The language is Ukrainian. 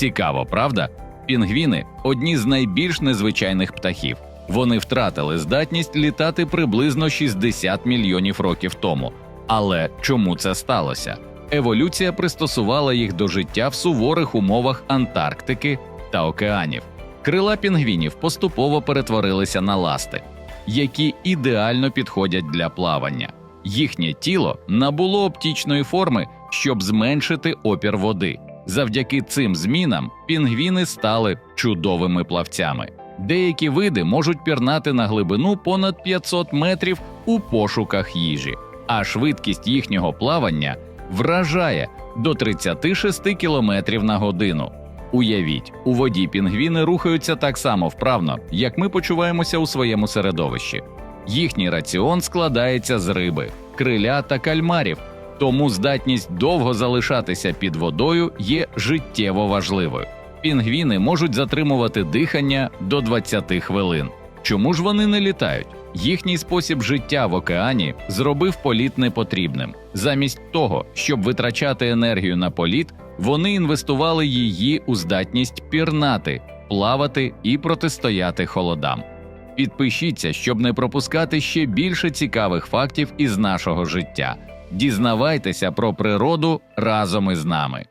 Цікаво, правда? Пінгвіни одні з найбільш незвичайних птахів. Вони втратили здатність літати приблизно 60 мільйонів років тому. Але чому це сталося? Еволюція пристосувала їх до життя в суворих умовах Антарктики та океанів. Крила пінгвінів поступово перетворилися на ласти, які ідеально підходять для плавання. Їхнє тіло набуло оптічної форми, щоб зменшити опір води. Завдяки цим змінам пінгвіни стали чудовими плавцями. Деякі види можуть пірнати на глибину понад 500 метрів у пошуках їжі, а швидкість їхнього плавання вражає до 36 км на годину. Уявіть, у воді пінгвіни рухаються так само вправно, як ми почуваємося у своєму середовищі. Їхній раціон складається з риби, криля та кальмарів, тому здатність довго залишатися під водою є життєво важливою. Пінгвіни можуть затримувати дихання до 20 хвилин. Чому ж вони не літають? Їхній спосіб життя в океані зробив політ непотрібним. Замість того, щоб витрачати енергію на політ, вони інвестували її у здатність пірнати, плавати і протистояти холодам. Підпишіться, щоб не пропускати ще більше цікавих фактів із нашого життя. Дізнавайтеся про природу разом із нами.